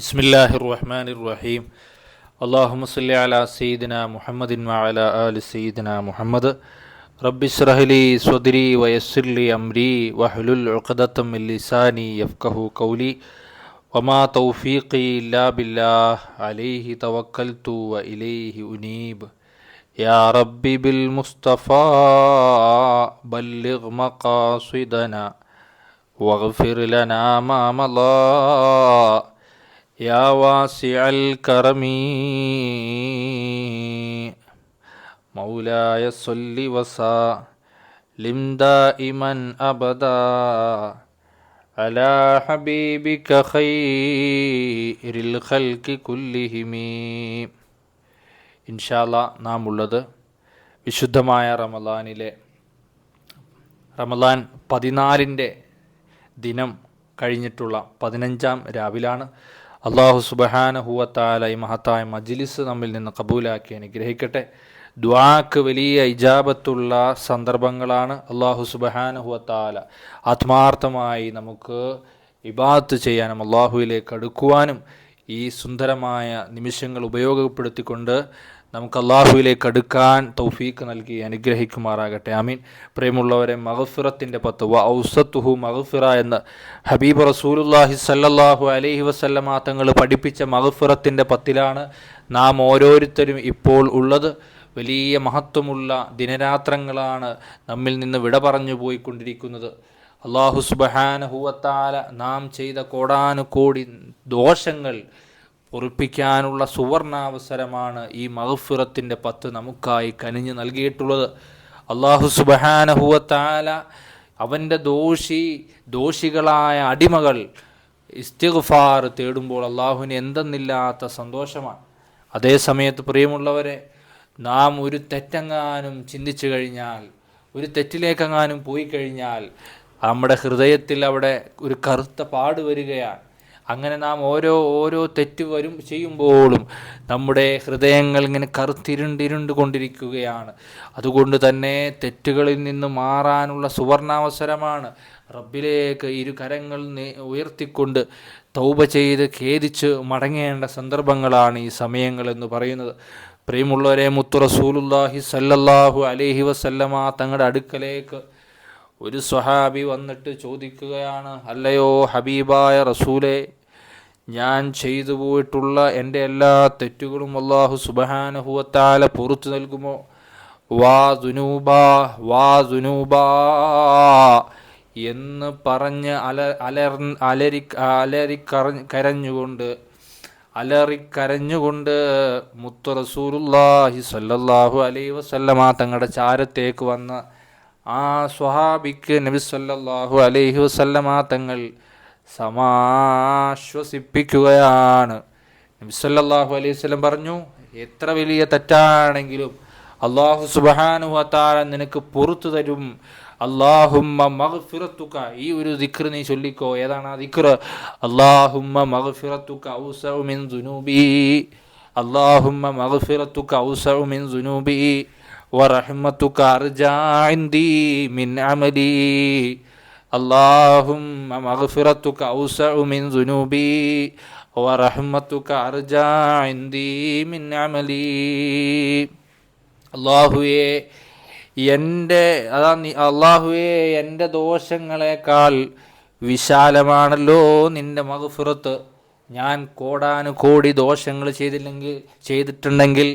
بسم الله الرحمن الرحيم اللهم صل على سيدنا محمد وعلى آل سيدنا محمد رب اشرح لي صدري ويسر لي أمري واحلل عقدة من لساني يفقه قولي وما توفيقي إلا بالله عليه توكلت وإليه أنيب يا ربي بالمصطفى بلغ مقاصدنا واغفر لنا ما مضى يا واسع الكرم مولاي صل وسلم دائما ابدا على حبيبك خير الخلق كلهم ഇൻഷാല്ല നാം ഉള്ളത് വിശുദ്ധമായ റമദാനിലെ റമദാൻ പതിനാലിൻ്റെ ദിനം കഴിഞ്ഞിട്ടുള്ള പതിനഞ്ചാം രാവിലാണ് അള്ളാഹു സുബഹാനഹുവത്താല ഈ മഹത്തായ മജിലിസ് നമ്മിൽ നിന്ന് കബൂലാക്കി അനുഗ്രഹിക്കട്ടെ. ദ്വാക്ക് വലിയ ഇജാബത്തുള്ള സന്ദർഭങ്ങളാണ് അള്ളാഹു സുബഹാനഹുവത്താല ആത്മാർത്ഥമായി നമുക്ക് ഇബാത്ത് ചെയ്യാനും അള്ളാഹുവിലേക്ക് അടുക്കുവാനും ഈ സുന്ദരമായ നിമിഷങ്ങൾ ഉപയോഗപ്പെടുത്തിക്കൊണ്ട് നമുക്ക് അള്ളാഹുവിലേക്ക് അടുക്കാൻ തൗഫീക്ക് നൽകി അനുഗ്രഹിക്കുമാറാകട്ടെ. അമീൻ പ്രേമുള്ളവരെ മഹഫിറത്തിന്റെ വ ഔസത്തുഹു മഹഫിറ എന്ന് ഹബീബ് റസൂലുല്ലാഹി സല്ലല്ലാഹു അലൈഹി വസല്ലമ തങ്ങൾ പഠിപ്പിച്ച മഹഫിറത്തിന്റെ പത്തിലാണ് നാം ഓരോരുത്തരും ഇപ്പോൾ ഉള്ളത്. വലിയ മഹത്വമുള്ള ദിനരാത്രങ്ങളാണ് നമ്മിൽ നിന്ന് വിട പറഞ്ഞു പോയിക്കൊണ്ടിരിക്കുന്നത് അള്ളാഹു സുബഹാനഹുവത്താല നാം ചെയ്ത കോടാനുകോടി ദോഷങ്ങൾ പൊറിപ്പിക്കാനുള്ള സുവർണാവസരമാണ് ഈ മഹഫിറത്തിന്റെ പത്ത് നമുക്കായി കനിഞ്ഞു നൽകിയിട്ടുള്ളത്. അള്ളാഹു സുബഹാനഹുവത്താല അവന്റെ ദോഷി ദോഷികളായ അടിമകൾ ഇസ്തിഗ്ഫാർ തേടുമ്പോൾ അള്ളാഹുവിന് എന്തെന്നില്ലാത്ത സന്തോഷമാണ്. അതേ സമയത്ത് പ്രിയമുള്ളവരെ നാം ഒരു തെറ്റെങ്ങാനും ചിന്തിച്ചു കഴിഞ്ഞാൽ ഒരു തെറ്റിലേക്കെങ്ങാനും പോയി കഴിഞ്ഞാൽ നമ്മുടെ ഹൃദയത്തിൽ അവിടെ ഒരു കറുത്ത പാട് വരികയാണ്. അങ്ങനെ നാം ഓരോ ഓരോ തെറ്റ് വരും ചെയ്യുമ്പോഴും നമ്മുടെ ഹൃദയങ്ങൾ ഇങ്ങനെ കറുത്തിരുണ്ടിരുണ്ട് കൊണ്ടിരിക്കുകയാണ്. അതുകൊണ്ട് തന്നെ തെറ്റുകളിൽ നിന്ന് മാറാനുള്ള സുവർണാവസരമാണ് റബ്ബിലേക്ക് ഇരു കരങ്ങൾ ഉയർത്തിക്കൊണ്ട് തൗബ ചെയ്ത് ഖേദിച്ച് മടങ്ങേണ്ട സന്ദർഭങ്ങളാണ് ഈ സമയങ്ങൾ എന്ന് പറയുന്നത്. പ്രിയമുള്ളവരെ മുത്തു റസൂലുല്ലാഹി സല്ലല്ലാഹു അലൈഹി വസല്ലമ തങ്ങളുടെ അടുക്കലേക്ക് ഒരു സ്വഹാബി വന്നിട്ട് ചോദിക്കുകയാണ് അല്ലയോ ഹബീബായ റസൂലെ ഞാൻ ചെയ്തു പോയിട്ടുള്ള എന്റെ എല്ലാ തെറ്റുകളും അള്ളാഹു സുബഹാനഹുവത്താല പുറത്തു നൽകുമോ? വാ ദുനൂബ വാ ദുനൂബ എന്ന് പറഞ്ഞ് അല അലർ അലരി അലരി കരഞ്ഞുകൊണ്ട് അലറിക്കരഞ്ഞുകൊണ്ട് മുത്തു റസൂലുല്ലാഹി സല്ലല്ലാഹു അലൈ വസല്ലമ തങ്ങളുടെ ചാരത്തേക്ക് വന്ന ആ സ്വഹാബിക്ക് നബിസ്വല്ലാഹു അലൈഹി വസല്ലമ തങ്ങൾ സമാശ്വസിപ്പിക്കുകയാണ്. നബിസ്വല്ലാഹു അലൈഹി വസല്ലം പറഞ്ഞു എത്ര വലിയ തെറ്റാണെങ്കിലും അള്ളാഹു സുബാനു താര നിനക്ക് പുറത്തു തരും. അള്ളാഹുമ്മ ഈ ഒരു ദിക്ർ നീ ചൊല്ലിക്കോ. ഏതാണ് ആ ദിക്ർ? അള്ളാഹുമ്മ ഔസഉ മിൻ ദുനൂബി. അള്ളാഹുമ്മ ഔസഉ മിൻ ദുനൂബി. ورحمتك أرجى عندي من عملي اللهم مغفرتك أوسع من ذنوبي ورحمتك أرجى عندي من عملي അള്ളാഹുവെ എൻ്റെ അതാ നീ അള്ളാഹുവെ എൻ്റെ ദോഷങ്ങളെക്കാൾ വിശാലമാണല്ലോ നിൻ്റെ മകഫുറത്ത് ഞാൻ കോടാനു കോടി ദോഷങ്ങൾ ചെയ്തില്ലെങ്കിൽ ചെയ്തിട്ടുണ്ടെങ്കിൽ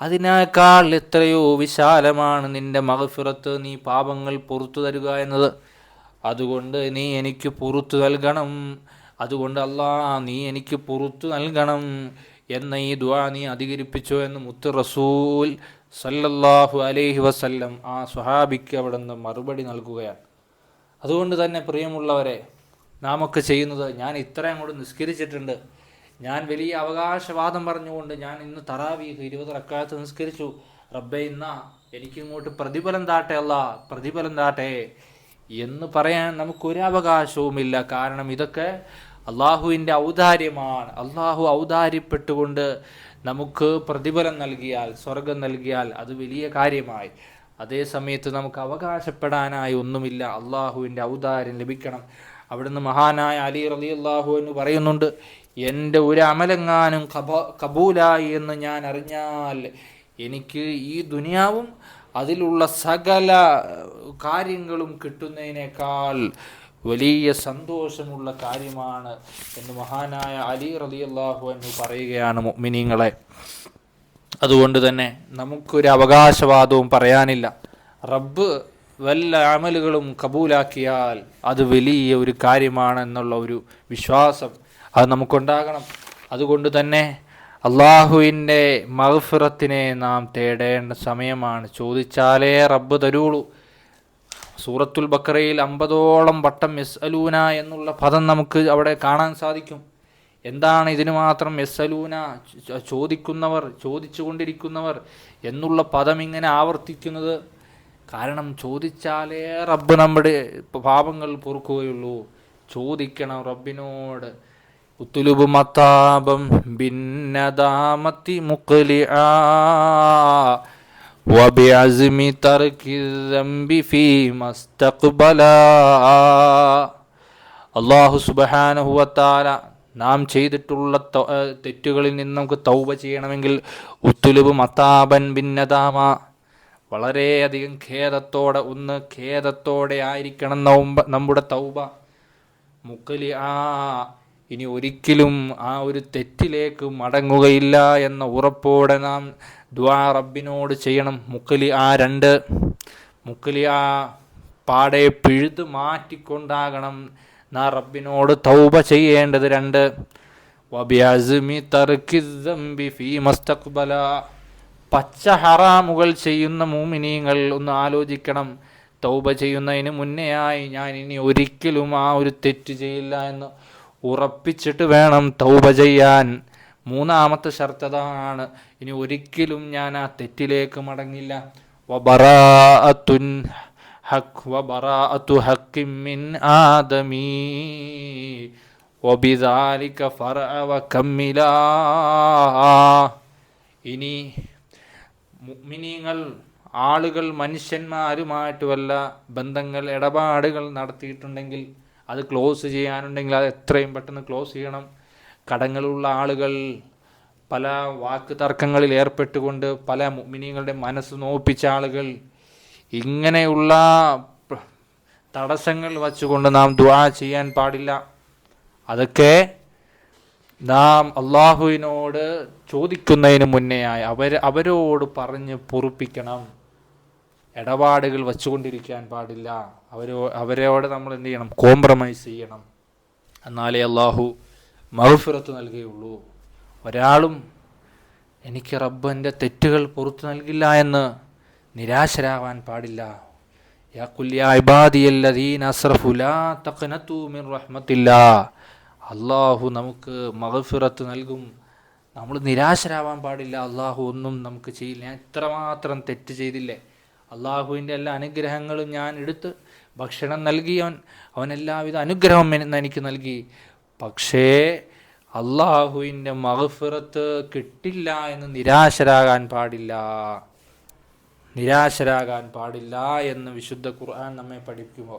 അതിനേക്കാൾ എത്രയോ വിശാലമാണ് നിന്റെ മകഫിറത്ത് നീ പാപങ്ങൾ പുറത്തു തരുക എന്നത്. അതുകൊണ്ട് നീ എനിക്ക് പുറത്തു നൽകണം. അതുകൊണ്ട് അല്ലാ നീ എനിക്ക് പുറത്തു നൽകണം എന്ന ഈ ദുആ നീ അധികരിപ്പിച്ചോ എന്ന് മുത്ത് റസൂൽ സല്ലല്ലാഹു അലൈഹി വസല്ലം ആ സ്വഹാബിക്ക് അവിടെ നിന്ന് മറുപടി നൽകുകയാണ്. അതുകൊണ്ട് തന്നെ പ്രിയമുള്ളവരെ നാമൊക്കെ ചെയ്യുന്നത് ഞാൻ ഇത്രയും കൂടെ നിസ്കരിച്ചിട്ടുണ്ട്. ഞാൻ വലിയ അവകാശവാദം പറഞ്ഞുകൊണ്ട് ഞാൻ ഇന്ന് തറാവീഹ് ഇരുപത് റക്കാലത്ത് നിസ്കരിച്ചു. റബ്ബെ ഇന്ന എനിക്കിങ്ങോട്ട് പ്രതിഫലം താട്ടെ അല്ല പ്രതിഫലം താട്ടെ എന്ന് പറയാൻ നമുക്കൊരു അവകാശവുമില്ല. കാരണം ഇതൊക്കെ അള്ളാഹുവിന്റെ ഔദാര്യമാണ്. അള്ളാഹു ഔദാര്യപ്പെട്ടുകൊണ്ട് നമുക്ക് പ്രതിഫലം നൽകിയാൽ സ്വർഗം നൽകിയാൽ അത് വലിയ കാര്യമായി. അതേ സമയത്ത് നമുക്ക് അവകാശപ്പെടാനായി ഒന്നുമില്ല. അള്ളാഹുവിന്റെ ഔദാര്യം ലഭിക്കണം. അവിടുന്ന് മഹാനായ അലി റലി അള്ളാഹു എന്ന് പറയുന്നുണ്ട് എന്റെ ഒരു അമലെങ്ങാനും കബ കബൂലായി എന്ന് ഞാൻ അറിഞ്ഞാൽ എനിക്ക് ഈ ദുനിയാവും അതിലുള്ള സകല കാര്യങ്ങളും കിട്ടുന്നതിനേക്കാൾ വലിയ സന്തോഷമുള്ള കാര്യമാണ് എന്ന് മഹാനായ അലി റളിയല്ലാഹു എന്ന് പറയുകയാണ് മിനിങ്ങളെ അതുകൊണ്ട് തന്നെ നമുക്കൊരു അവകാശവാദവും പറയാനില്ല. റബ്ബ് വല്ല അമലുകളും കബൂലാക്കിയാൽ അത് വലിയ ഒരു കാര്യമാണ് എന്നുള്ള ഒരു വിശ്വാസം അത് നമുക്കുണ്ടാകണം. അതുകൊണ്ട് തന്നെ അള്ളാഹുവിന്റെ മഹഫിറത്തിനെ നാം തേടേണ്ട സമയമാണ്. ചോദിച്ചാലേ റബ്ബ് തരുള്ളൂ സൂറത്തുൽ ബക്കറയിൽ അമ്പതോളം വട്ടം എസ് അലൂന എന്നുള്ള പദം നമുക്ക് അവിടെ കാണാൻ സാധിക്കും. എന്താണ് ഇതിന് മാത്രം എസ് അലൂന ചോദിക്കുന്നവർ ചോദിച്ചു കൊണ്ടിരിക്കുന്നവർ എന്നുള്ള പദം ഇങ്ങനെ ആവർത്തിക്കുന്നത് കാരണം ചോദിച്ചാലേ റബ്ബ് നമ്മുടെ പാപങ്ങൾ പൊറുക്കുകയുള്ളൂ. ചോദിക്കണം റബ്ബിനോട്. ഉത്തുലുബ് മത്താപം ഭിന്നദാമത്തി മുക്കലിആ وبعزم ترك الذنب فيما استقبلا അള്ളാഹു സുബഹാനഹുവത്താല നാം ചെയ്തിട്ടുള്ള ത- ഏഹ് തെറ്റുകളിൽ നിന്ന് നമുക്ക് തൗബ ചെയ്യണമെങ്കിൽ ഉത്തുലുബ് മത്താബൻ ഭിന്നതാമ വളരെയധികം ഖേദത്തോടെ ഒന്ന് ഖേദത്തോടെ ആയിരിക്കണം നൗമ്പ നമ്മുടെ തൗബ മുക്കലി ആ ഇനി ഒരിക്കലും ആ ഒരു തെറ്റിലേക്ക് മടങ്ങുകയില്ല എന്ന ഉറപ്പോടെ നാം ദ്വാ റബ്ബിനോട് ചെയ്യണം. മുക്കലി ആ രണ്ട് മുക്കലി ആ പാടെ പിഴുത് മാറ്റിക്കൊണ്ടാകണം നാ റബ്ബിനോട് തൗബ ചെയ്യേണ്ടത്. രണ്ട് പച്ച ഹറാമുകൾ ചെയ്യുന്ന മൂമിനീങ്ങൾ ഒന്ന് ആലോചിക്കണം. തൗബ ചെയ്യുന്നതിന് മുന്നെയായി ഞാൻ ഇനി ഒരിക്കലും ആ ഒരു തെറ്റ് ചെയ്യില്ല എന്ന് ഉറപ്പിച്ചിട്ട് വേണം തൗബ ചെയ്യാൻ മൂന്നാമത്തെ ഷർത്തതാണ് ഇനി ഒരിക്കലും ഞാൻ ആ തെറ്റിലേക്ക് മടങ്ങില്ല വബറാഅത്തുൻ ഹക്ക് വബറാഅത്തു ഹക്കിൻ മിൻ ആദമീ وبذلك فرع وكملا ഇനി മുഅ്മിനീങ്ങൾ ആളുകൾ മനുഷ്യന്മാരുമായിട്ട് വല്ല ബന്ധങ്ങൾ ഇടപാടുകൾ നടത്തിയിട്ടുണ്ടെങ്കിൽ അത് ക്ലോസ് ചെയ്യാനുണ്ടെങ്കിൽ അത് എത്രയും പെട്ടെന്ന് ക്ലോസ് ചെയ്യണം. കടങ്ങളുള്ള ആളുകൾ പല വാക്ക് തർക്കങ്ങളിൽ ഏർപ്പെട്ടുകൊണ്ട് പല മുഅ്മിനീങ്ങളുടെ മനസ്സ് നോപ്പിച്ച ആളുകൾ ഇങ്ങനെയുള്ള തടസ്സങ്ങൾ വച്ചുകൊണ്ട് നാം ദുആ ചെയ്യാൻ പാടില്ല. അതൊക്കെ നാം അള്ളാഹുവിനോട് ചോദിക്കുന്നതിന് മുന്നേയായി. അവർ അവരോട് പറഞ്ഞ് പൊറുപ്പിക്കണം. ഇടപാടുകൾ വച്ചുകൊണ്ടിരിക്കാൻ പാടില്ല. അവരോ അവരോട് നമ്മൾ എന്ത് ചെയ്യണം? കോംപ്രമൈസ് ചെയ്യണം. എന്നാലേ അള്ളാഹു മഹഫിറത്ത് നൽകുകയുള്ളൂ. ഒരാളും എനിക്ക് റബ്ബന്റെ തെറ്റുകൾ പുറത്തു നൽകില്ല എന്ന് നിരാശരാവാൻ പാടില്ല. അള്ളാഹു നമുക്ക് മഹഫിറത്ത് നൽകും. നമ്മൾ നിരാശരാവാൻ പാടില്ല. അള്ളാഹു ഒന്നും നമുക്ക് ചെയ്യില്ല. ഞാൻ ഇത്രമാത്രം തെറ്റ് ചെയ്തില്ലേ? അള്ളാഹുവിന്റെ എല്ലാ അനുഗ്രഹങ്ങളും ഞാൻ എടുത്ത് ഭക്ഷണം നൽകി. അവൻ എല്ലാവിധ അനുഗ്രഹം എനിക്ക് നൽകി. പക്ഷേ അള്ളാഹുവിന്റെ മഹഫിറത്ത് കിട്ടില്ല എന്ന് നിരാശരാകാൻ പാടില്ല. നിരാശരാകാൻ പാടില്ല എന്ന് വിശുദ്ധ ഖുർആൻ നമ്മെ പഠിക്കുമോ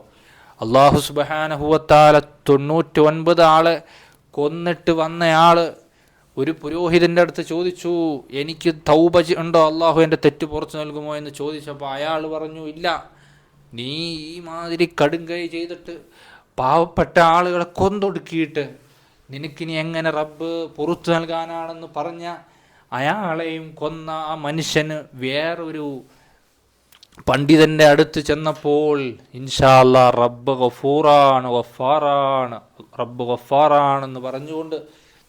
അള്ളാഹു സുബഹാനഹുവത്താല തൊണ്ണൂറ്റി ഒൻപത് ആൾ കൊന്നിട്ട് വന്നയാൾ ഒരു പുരോഹിതന്റെ അടുത്ത് ചോദിച്ചു എനിക്ക് തൗബ ഉണ്ടോ? അള്ളാഹു എന്റെ തെറ്റ് പുറത്തു നൽകുമോ? എന്ന് ചോദിച്ചപ്പോൾ അയാൾ പറഞ്ഞു ഇല്ല. നീ ഈ മാതിരി കടുങ്കൈ ചെയ്തിട്ട് പാവപ്പെട്ട ആളുകളെ കൊന്നൊടുക്കിയിട്ട് നിനക്കിനി എങ്ങനെ റബ്ബ് പുറത്തു നൽകാനാണെന്ന് പറഞ്ഞ അയാളെയും കൊന്ന ആ മനുഷ്യന് വേറൊരു പണ്ഡിതന്റെ അടുത്ത് ചെന്നപ്പോൾ ഇൻഷാല്ല റബ്ബ് ഗഫൂറാണ് ഗഫാറാണ് റബ്ബ് ഗഫാറാണെന്ന് പറഞ്ഞുകൊണ്ട്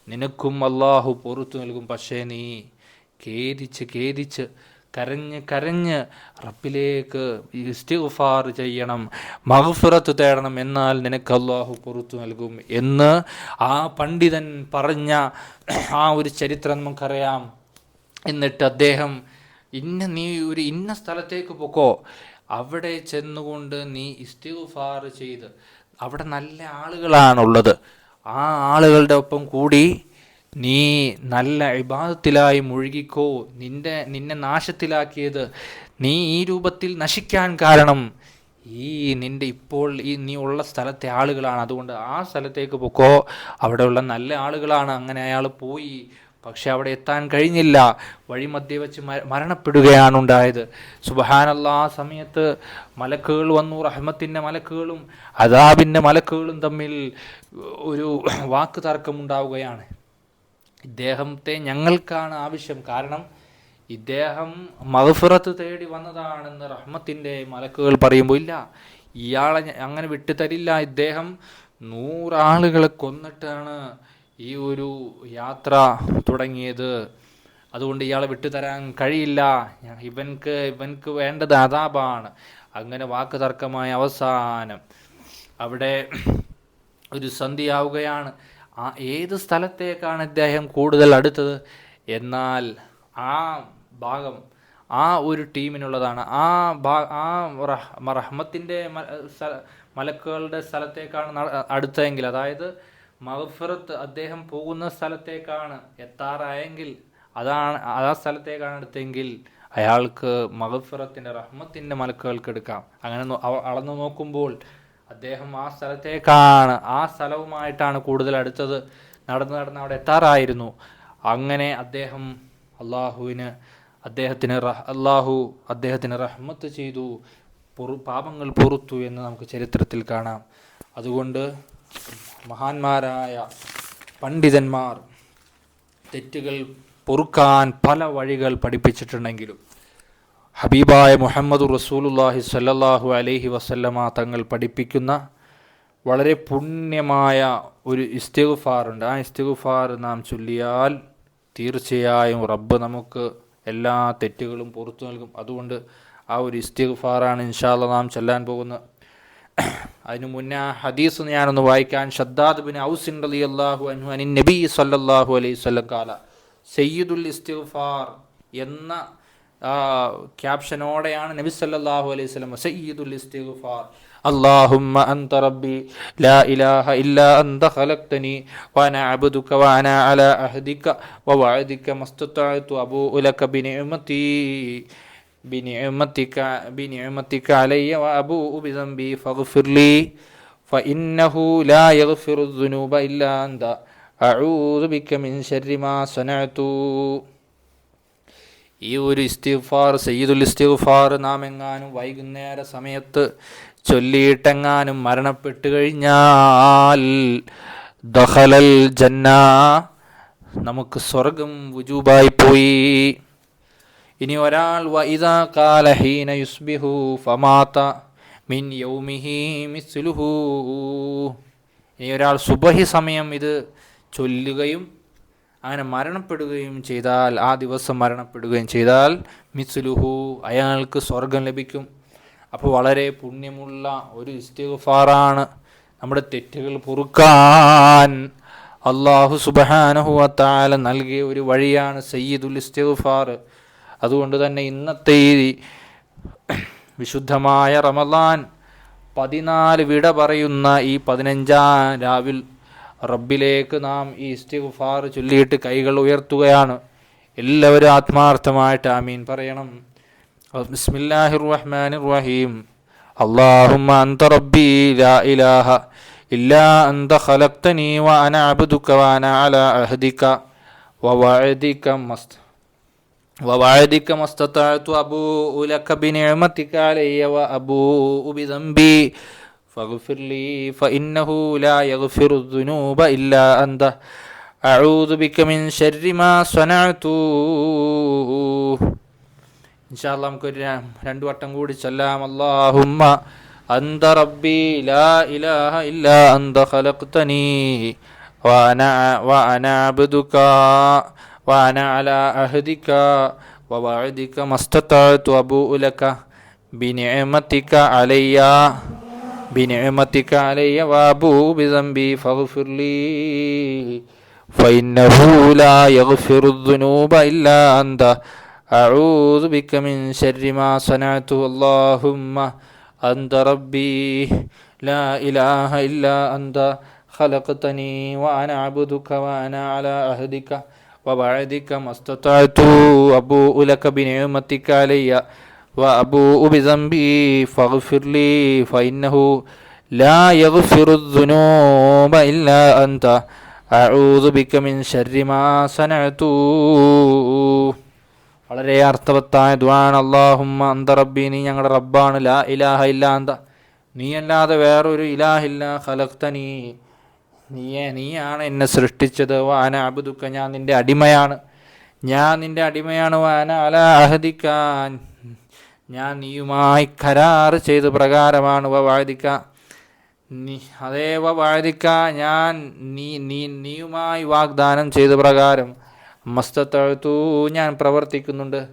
നിനക്കും അള്ളാഹു പൊറത്തു നൽകും. പക്ഷേ നീ ഖേദിച്ച് ഖേദിച്ച് കരഞ്ഞ് കരഞ്ഞ് റബ്ബിലേക്ക് ഇസ്തിഗ്ഫാർ ചെയ്യണം. മഗ്ഫിറത്ത് തേടണം. എന്നാൽ നിനക്ക് അള്ളാഹു പൊറത്തു നൽകും എന്ന് ആ പണ്ഡിതൻ പറഞ്ഞ ആ ഒരു ചരിത്രം നമുക്കറിയാം. എന്നിട്ട് അദ്ദേഹം ഇന്ന നീ ഒരു ഇന്ന സ്ഥലത്തേക്ക് പോക്കോ. അവിടെ ചെന്നുകൊണ്ട് നീ ഇസ്തിഗ്ഫാർ ചെയ്ത് അവിടെ നല്ല ആളുകളാണുള്ളത്. ആ ആളുകളുടെ ഒപ്പം കൂടി നീ നല്ല ഇബാദത്തിലായി മുഴുകിക്കോ. നിന്റെ നിന്നെ നാശത്തിലാക്കിയത് നീ ഈ രൂപത്തിൽ നശിക്കാൻ കാരണം ഈ നിന്റെ ഇപ്പോൾ ഈ നീ ഉള്ള സ്ഥലത്തെ ആളുകളാണ്. അതുകൊണ്ട് ആ സ്ഥലത്തേക്ക് പൊക്കോ. അവിടെയുള്ള നല്ല ആളുകളാണ്. അങ്ങനെ അയാൾ പോയി പക്ഷെ അവിടെ എത്താൻ കഴിഞ്ഞില്ല. വഴിമധ്യ വെച്ച് മരണപ്പെടുകയാണ് ഉണ്ടായത് സുബഹാനല്ല ആ സമയത്ത് മലക്കുകൾ വന്നു റഹ്മത്തിന്റെ മലക്കുകളും അദാബിന്റെ മലക്കുകളും തമ്മിൽ ഒരു വാക്ക് തർക്കമുണ്ടാവുകയാണ്. ഇദ്ദേഹത്തെ ഞങ്ങൾക്കാണ് ആവശ്യം. കാരണം ഇദ്ദേഹം മഹഫിറത്ത് തേടി വന്നതാണെന്ന് റഹ്മത്തിന്റെ മലക്കുകൾ പറയുമ്പോൾ ഇല്ല. ഇയാളെ അങ്ങനെ വിട്ടുതരില്ല. ഇദ്ദേഹം നൂറാളുകളെ കൊന്നിട്ടാണ് ഈ ഒരു യാത്ര തുടങ്ങിയത് അതുകൊണ്ട് ഇയാളെ വിട്ടുതരാൻ കഴിയില്ല. ഇവൻക്ക് ഇവൻക്ക് വേണ്ടത് അതാപാണ് അങ്ങനെ വാക്ക് തർക്കമായ അവസാനം അവിടെ ഒരു സന്ധിയാവുകയാണ്. ആ ഏത് സ്ഥലത്തേക്കാണ് അദ്ദേഹം കൂടുതൽ അടുത്തത്? എന്നാൽ ആ ഭാഗം ആ ഒരു ടീമിനുള്ളതാണ്. ആ ഭാ ആ റഹ് റഹ്മത്തിന്റെ മലക്കുകളുടെ സ്ഥലത്തേക്കാണ് അടുത്തതെങ്കിൽ അതായത് മഹഫിറത്ത് അദ്ദേഹം പോകുന്ന സ്ഥലത്തേക്കാണ് എത്താറായെങ്കിൽ അതാണ് ആ സ്ഥലത്തേക്കാണ് എടുത്തെങ്കിൽ അയാൾക്ക് മഹഫറത്തിന്റെ റഹ്മത്തിന്റെ മലക്കുകൾക്ക് എടുക്കാം. അങ്ങനെ അളന്നു നോക്കുമ്പോൾ അദ്ദേഹം ആ സ്ഥലത്തേക്കാണ് ആ സ്ഥലവുമായിട്ടാണ് കൂടുതൽ അടുത്തത് നടന്ന് നടന്ന് അവിടെ എത്താറായിരുന്നു. അങ്ങനെ അദ്ദേഹം അള്ളാഹുവിന് അദ്ദേഹത്തിന് അള്ളാഹു അദ്ദേഹത്തിന് റഹ്മത്ത് ചെയ്തു പാപങ്ങൾ പൊറുത്തു എന്ന് നമുക്ക് ചരിത്രത്തിൽ കാണാം. അതുകൊണ്ട് മഹാന്മാരായ പണ്ഡിതന്മാർ തെറ്റുകൾ പൊറുക്കാൻ പല വഴികൾ പഠിപ്പിച്ചിട്ടുണ്ടെങ്കിലും ഹബീബായ മുഹമ്മദ് റസൂലുല്ലാഹി സല്ലാഹു അലൈഹി വസല്ലമ തങ്ങൾ പഠിപ്പിക്കുന്ന വളരെ പുണ്യമായ ഒരു ഇസ്തിഗുഫാറുണ്ട്. ആ ഇസ്തിഗുഫാർ നാം ചൊല്ലിയാൽ തീർച്ചയായും റബ്ബ് നമുക്ക് എല്ലാ തെറ്റുകളും പുറത്തു നൽകും. അതുകൊണ്ട് ആ ഒരു ഇസ്തിഗുഫാറാണ് ഇൻഷാല്ല നാം ചൊല്ലാൻ പോകുന്നത്. അതിനു മുന്നേ ആ ഹദീസ് ഞാനൊന്ന് വായിക്കാൻ ഷദ്ദാദ് ബിൻ ഔസിൻ റളിയല്ലാഹു അൻഹു അനിൻ നബി സല്ലല്ലാഹു അലൈഹി വസല്ലം കാല സയ്യിദുൽ ഇസ്തിഗ്ഫാർ എന്ന ആ, ക്യാപ്ഷനോടെയാണ് നബി സല്ലല്ലാഹു അലൈഹി വസല്ലം സയ്യിദുൽ ഇസ്തിഗ്ഫാർ اللهم أنت ربي لا إله إلا أنت خلقتني وأنا عبدك وأنا على عهدك ووعدك ما استطعت أبوء لك بنعمتي بنعمتك بنعمتك علي وأبوء بذنبي فاغفر لي فإنه لا يغفر الذنوب إلا أنت أعوذ بك من شر ما صنعت ഈ ഒരു ഇസ്തിഗ്ഫാർ സയ്യിദുൽ ഇസ്തിഗ്ഫാർ നാം എങ്ങാനും വൈകുന്നേര സമയത്ത് ചൊല്ലിയിട്ടെങ്ങാനും മരണപ്പെട്ടു കഴിഞ്ഞാൽ ദഹലൽ ജന്ന നമുക്ക് സ്വർഗം വുജൂബായി പോയി ഇനി ഒരാൾ വൈദാ കാലഹീന യുസ്ബിഹു ഫമാത മിൻ യൗമിഹി മിസ്ലുഹു. ഇനി ഒരാൾ സുബഹി സമയം ഇത് ചൊല്ലുകയും അങ്ങനെ മരണപ്പെടുകയും ചെയ്താൽ ആ ദിവസം മരണപ്പെടുകയും ചെയ്താൽ മിസ്ലുഹു അയാൾക്ക് സ്വർഗം ലഭിക്കും. അപ്പോൾ വളരെ പുണ്യമുള്ള ഒരു ഇസ്തിഫാറാണ് നമ്മുടെ തെറ്റുകൾ പൊറുക്കാൻ അള്ളാഹു സുബഹാനഹുവത്താല നൽകിയ ഒരു വഴിയാണ് സയ്യിദുൽ ഇസ്തിഗ്ഫാർ. അതുകൊണ്ട് തന്നെ ഇന്നത്തെ ഈ വിശുദ്ധമായ റമദാൻ പതിനാല് വിട പറയുന്ന ഈ പതിനഞ്ചാം രാവിൽ റബ്ബിലേക്ക് നാം ഈ ഇസ്തിഗുഫാർ ചൊല്ലിയിട്ട് കൈകൾ ഉയർത്തുകയാണ്. എല്ലാവരും ആത്മാർത്ഥമായിട്ട് ആമീൻ പറയണം. ബിസ്മില്ലാഹിർ റഹ്മാൻ റഹീം അള്ളാഹുമ്മ അന്ത റബ്ബി ലാ ഇലാഹ ഇല്ലാ അന്ത ഖലഖ്തനീ വ അന അബ്ദുക വ അന അലാ അഹദിക വ വഅദിക മസ്ത ووعدك ما استطعت أبوء لك بنعمتك علي وأبوء بذنبي فاغفر لي فإنه لا يغفر الذنوب إلا أنت أعوذ بك من شر ما صنعت ഇൻഷാല്ല നമുക്കൊരു ര- രണ്ടു വട്ടം കൂടി ചൊല്ലാം അല്ലാഹുമ്മ അന്ത റബ്ബി ലാ ഇലാഹ ഇല്ലാ അന്ത ഖലഖ്തനി وأنا وأنا عبدك وأنا على عهدك ووعدك ما استطعت أبوء لك بنعمتك علي. بنعمتك علي وأبوء بذنبي فاغفر لي. فإنه لا يغفر الذنوب إلا أنت. أعوذ بك من شر ما صنعت اللهم أنت ربي. لا إله إلا أنت. خلقتني وأنا عبدك وأنا على عهدك. ووعدك ما استطعت أبوء لك بنعمتك علي وأبوء بذنبي فاغفر لي فإنه لا يغفر الذنوب إلا أنت أعوذ بك من شر ما صنعت വളരെ അർത്ഥവത്തായ ദ്വാൻ അള്ളാഹുമ്മ അന്ത റബ്ബി നീ ഞങ്ങളുടെ റബ്ബാണ് ലാ ഇലാഹ ഇല്ല അന്ത നീ അല്ലാതെ വേറൊരു ഇലാഹില്ല ഖലഖ്തനീ നീയെ നീയാണ് എന്നെ സൃഷ്ടിച്ചത്. വാന അബുദുക്ക ഞാൻ നിന്റെ അടിമയാണ്. ഞാൻ നിന്റെ അടിമയാണ് വാന. അല അഹദിക്കാൻ. ഞാൻ നീയുമായി കരാറ് ചെയ്ത പ്രകാരമാണ് വാദിക്ക നീ അതേ വാദിക്ക ഞാൻ നീ നീ നീയുമായി വാഗ്ദാനം ചെയ്ത പ്രകാരം. മസ്തത്തഴുത്തു ഞാൻ പ്രവർത്തിക്കുന്നുണ്ട്.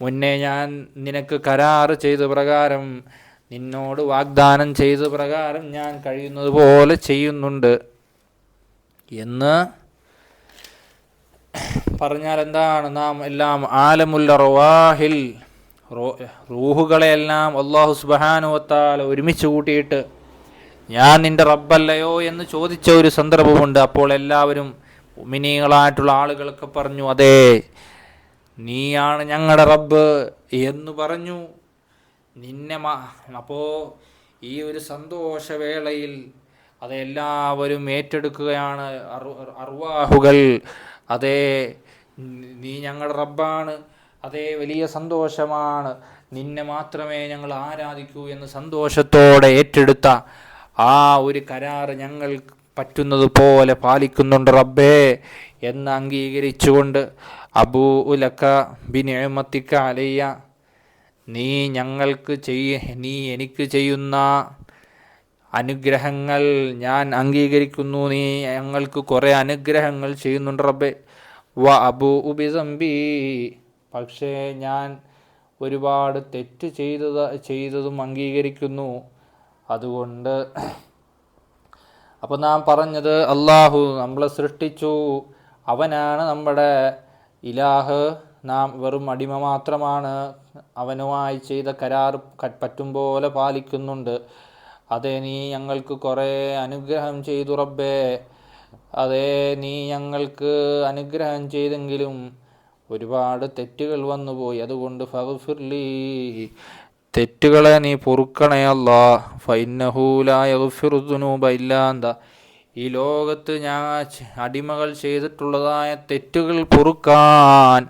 മുന്നേ ഞാൻ നിനക്ക് കരാറ് ചെയ്ത പ്രകാരം നിന്നോട് വാഗ്ദാനം ചെയ്ത പ്രകാരം ഞാൻ കഴിയുന്നത് പോലെ ചെയ്യുന്നുണ്ട്. എന്ന് പറഞ്ഞാൽ എന്താണ്? നാം എല്ലാം ആലമുല്ല റവാഹിൽ റൂഹുകളെയെല്ലാം അള്ളാഹു സുബാനുവത്താൽ ഒരുമിച്ച് കൂട്ടിയിട്ട് ഞാൻ നിന്റെ റബ്ബല്ലയോ എന്ന് ചോദിച്ച ഒരു സന്ദർഭമുണ്ട്. അപ്പോൾ എല്ലാവരും മിനികളായിട്ടുള്ള ആളുകളൊക്കെ പറഞ്ഞു അതെ നീയാണ് ഞങ്ങളുടെ റബ്ബ് എന്ന് പറഞ്ഞു. നിന്നെ അപ്പോൾ ഈ ഒരു സന്തോഷവേളയിൽ അതെല്ലാവരും ഏറ്റെടുക്കുകയാണ്. അർവാഹുകൾ അതേ നീ ഞങ്ങളുടെ റബ്ബാണ് അതേ വലിയ സന്തോഷമാണ്. നിന്നെ മാത്രമേ ഞങ്ങൾ ആരാധിക്കൂ എന്ന് സന്തോഷത്തോടെ ഏറ്റെടുത്ത ആ ഒരു കരാറ് ഞങ്ങൾ പറ്റുന്നത് പോലെ പാലിക്കുന്നുണ്ട് റബ്ബേ എന്ന് അംഗീകരിച്ചുകൊണ്ട് അബൂ ഉലക്ക ബിനിയമത്തിക്ക അലയ്യ നീ ഞങ്ങൾക്ക് ചെയ്യ നീ എനിക്ക് ചെയ്യുന്ന അനുഗ്രഹങ്ങൾ ഞാൻ അംഗീകരിക്കുന്നു. നീ ഞങ്ങൾക്ക് കുറേ അനുഗ്രഹങ്ങൾ ചെയ്യുന്നുണ്ട് റബ്ബെ. വ അബു ഉബിസംബി പക്ഷേ ഞാൻ ഒരുപാട് തെറ്റ് ചെയ്തത് ചെയ്തതും അംഗീകരിക്കുന്നു. അതുകൊണ്ട് അപ്പോൾ നാം പറഞ്ഞത് അള്ളാഹു നമ്മളെ സൃഷ്ടിച്ചു. അവനാണ് നമ്മുടെ ഇലാഹ്. നാം വെറും അടിമ മാത്രമാണ്. അവനുമായി ചെയ്ത കരാർ പറ്റും പോലെ പാലിക്കുന്നുണ്ട്. അതെ നീ ഞങ്ങൾക്ക് കുറേ അനുഗ്രഹം ചെയ്തു റബ്ബേ. അതേ നീ ഞങ്ങൾക്ക് അനുഗ്രഹം ചെയ്തെങ്കിലും ഒരുപാട് തെറ്റുകൾ വന്നുപോയി. അതുകൊണ്ട് ഫഗ്ഫിർലി തെറ്റുകളെ നീ പൊറുക്കണയല്ല അല്ല. ഇല്ലാന്ത ഈ ലോകത്ത് ഞാൻ അടിമകൾ ചെയ്തിട്ടുള്ളതായ തെറ്റുകൾ പൊറുക്കാൻ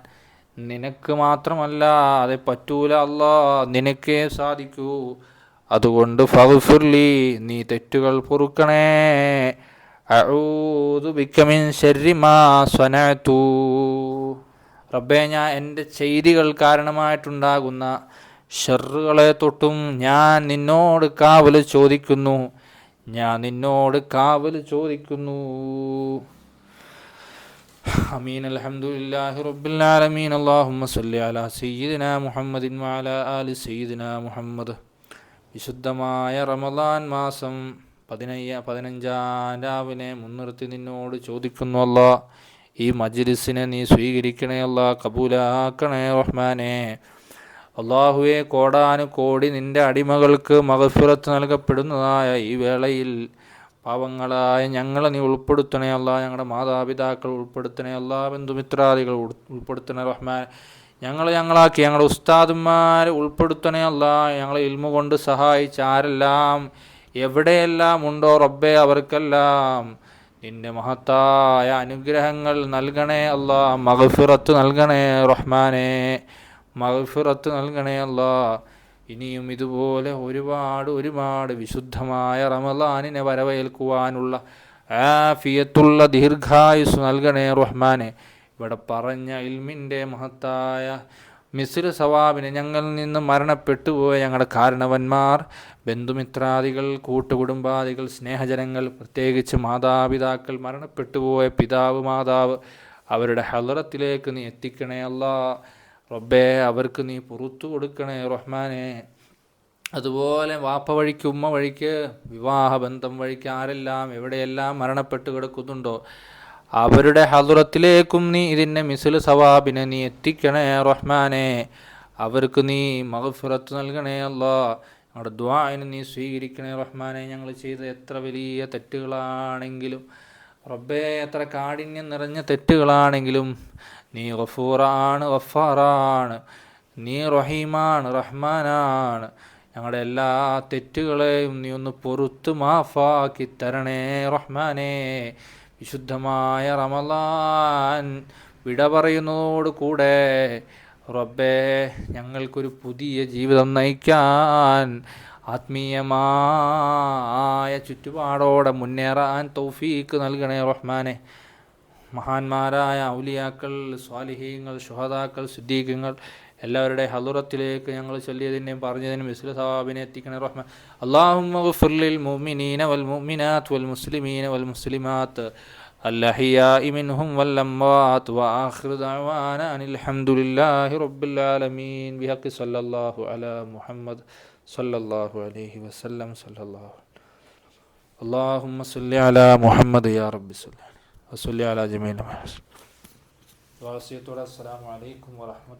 നിനക്ക് മാത്രമല്ല അതെ പറ്റൂല അല്ല. നിനക്കേ സാധിക്കൂ. അതുകൊണ്ട് ഫഗ്ഫിർലി നീ തെറ്റുകൾ പൊറുക്കണേ. ബിക്കമിൻ റബ്ബെ ഞാൻ എന്റെ ചെയ്തികൾ കാരണമായിട്ടുണ്ടാകുന്ന ഷെറുകളെ തൊട്ടും ഞാൻ നിന്നോട് കാവൽ ചോദിക്കുന്നു. ഞാൻ നിന്നോട് കാവൽ ചോദിക്കുന്നു. അമീൻ. അൽഹംദുലില്ലാഹി റബ്ബിൽ ആലമീൻ. അല്ലാഹുമ്മ സ്വല്ലി അലാ സയ്യിദിനാ മുഹമ്മദിൻ വഅലാ ആലി സയ്യിദിനാ മുഹമ്മദ്. വിശുദ്ധമായ റമദാൻ മാസം പതിനയ്യ പതിനഞ്ചാം രാവിലെ മുൻനിർത്തി നിന്നോട് ചോദിക്കുന്നു അല്ല ഈ മജ്ലിസിനെ നീ സ്വീകരിക്കണേ അല്ല കബൂലാക്കണേ റഹ്മാനെ. അള്ളാഹുവെ കോടാനു കോടി നിന്റെ അടിമകൾക്ക് മകഫിറത്ത് നൽകപ്പെടുന്നതായ ഈ വേളയിൽ പാവങ്ങളായ ഞങ്ങളെ നീ ഉൾപ്പെടുത്തണേ അല്ല ഞങ്ങളുടെ മാതാപിതാക്കൾ ഉൾപ്പെടുത്തണേ അല്ല ബന്ധുമിത്രാദികൾ ഉൾപ്പെടുത്തണേ റഹ്മാൻ. ഞങ്ങൾ ഞങ്ങളാക്കി ഞങ്ങളുടെ ഉസ്താദുമാരെ ഉൾപ്പെടുത്തണേ അല്ല. ഞങ്ങളെ ഇൽമു കൊണ്ട് സഹായിച്ച ആരെല്ലാം എവിടെയെല്ലാം ഉണ്ടോ റബ്ബെ അവർക്കെല്ലാം നിന്റെ മഹത്തായ അനുഗ്രഹങ്ങൾ നൽകണേ അല്ല. മഹഫിറത്ത് നൽകണേ റഹ്മാനെ മഹഫിറത്ത് നൽകണേ അല്ല. ഇനിയും ഇതുപോലെ ഒരുപാട് ഒരുപാട് വിശുദ്ധമായ റമലാനിനെ വരവേൽക്കുവാനുള്ള ആഫിയത്തുള്ള ദീർഘായുസ് നൽകണേ റഹ്മാനെ. ഇവിടെ പറഞ്ഞ ഇൽമിന്റെ മഹത്തായ മിസ്ര സവാബിനെ ഞങ്ങളിൽ നിന്ന് മരണപ്പെട്ടുപോയ ഞങ്ങളുടെ കാരണവന്മാർ ബന്ധുമിത്രാദികൾ കൂട്ടുകുടുംബാദികൾ സ്നേഹജനങ്ങൾ പ്രത്യേകിച്ച് മാതാപിതാക്കൾ മരണപ്പെട്ടുപോയ പിതാവ് മാതാവ് അവരുടെ ഹലറത്തിലേക്ക് നീ എത്തിക്കണേ അല്ല. റബ്ബേ അവർക്ക് നീ പുറത്തു കൊടുക്കണേ റഹ്മാനെ. അതുപോലെ വാപ്പ വഴിക്ക് ഉമ്മ വഴിക്ക് വിവാഹബന്ധം വഴിക്ക് ആരെല്ലാം എവിടെയെല്ലാം മരണപ്പെട്ട് കിടക്കുന്നുണ്ടോ അവരുടെ ഹദുറത്തിലേക്കും നീ ഇതിന്റെ മിസിൽ സവാബിനെ നീ എത്തിക്കണേ റഹ്മാനെ. അവർക്ക് നീ മഹഫിറത്ത് നൽകണേ അല്ലോ. ഞങ്ങളുടെ ദ്വാന് നീ സ്വീകരിക്കണേ റഹ്മാനെ. ഞങ്ങൾ ചെയ്ത എത്ര വലിയ തെറ്റുകളാണെങ്കിലും റബ്ബേ എത്ര കാഠിന്യം നിറഞ്ഞ തെറ്റുകളാണെങ്കിലും നീ ഗഫൂറാണ് ഗഫാറാണ്. നീ റഹീമാണ് റഹ്മാനാണ്. ഞങ്ങളുടെ എല്ലാ തെറ്റുകളെയും നീ ഒന്ന് പൊറുത്ത് മാഫാക്കി തരണേ റഹ്മാനേ. വിശുദ്ധമായ റമലാൻ വിട പറയുന്നതോടുകൂടെ റബ്ബേ ഞങ്ങൾക്കൊരു പുതിയ ജീവിതം നയിക്കാൻ ആത്മീയമായ ചുറ്റുപാടോടെ മുന്നേറാൻ തൗഫീക്ക് നൽകണേ റഹ്മാനെ. മഹാന്മാരായ ഔലിയാക്കൾ സ്വാലിഹീങ്ങൾ ഷുഹദാക്കൾ സിദ്ദീഖുകൾ എല്ലാവരുടെ ഹലുറത്തിലേക്ക് ഞങ്ങൾ ചൊല്ലിയതിനെയും പറഞ്ഞതിനും ഇസ്ല സവാബിനെ എത്തിക്കണേ റഹ്മാൻ അള്ളാഹുമ്മ ഗഫിർലിൽ മുഅ്മിനീന വൽ മുഅ്മിനാത്ത് വൽ മുസ്ലിമീന വൽ മുസ്ലിമാത്ത് الأحياء منهم والأموات وآخر دعوانا أن الحمد لله رب العالمين بحق صلى الله على محمد صلى الله عليه وسلم صلى الله اللهم صل على محمد يا رب صل وصل على جميع المحسن السلام عليكم ورحمة